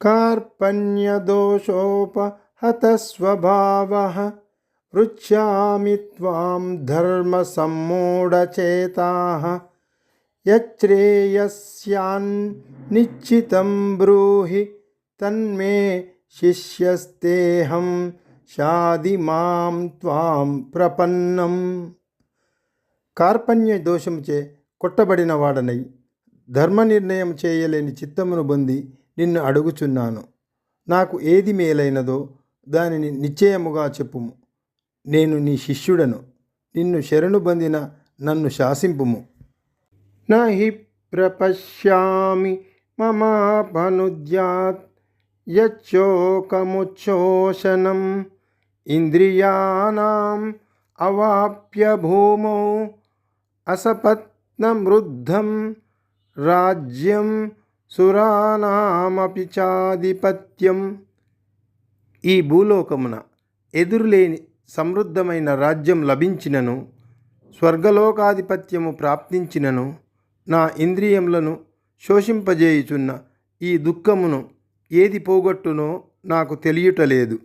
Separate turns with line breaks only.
कार्पण्यदोषोपहतस्वभावः पृच्छामि त्वां धर्मसम्मूढचेताः यच्छ्रेयस्यान्निश्चितं ब्रूहि तन्मे శిష్యస్తేహం షాది మాం త్వాం ప్రపన్నం కార్పణ్య దోషముచే కొట్టబడిన వాడనై ధర్మ నిర్ణయం చేయలేని చిత్తమును పొంది నిన్ను అడుగుచున్నాను. నాకు ఏది మేలైనదో దానిని నిశ్చయముగా చెప్పుము. నేను నీ శిష్యుడను. నిన్ను శరణు పొందిన నన్ను శాసింపుము. నహి ప్రపశ్యామి మమాపనుద్యాత్ యచ్చోకముచ్చోషణం ఇంద్రియాణం అవాప్య భూమౌ అసపత్నమృద్ధం రాజ్యం సురానామపి చాధిపత్యం. ఈ భూలోకమున ఎదురులేని సమృద్ధమైన రాజ్యం లభించినను స్వర్గలోకాధిపత్యము ప్రాప్తించినను నా ఇంద్రియములను శోషింపజేయుచున్న ఈ దుఃఖమును ఏది పోగొట్టునో నాకు తెలియటలేదు.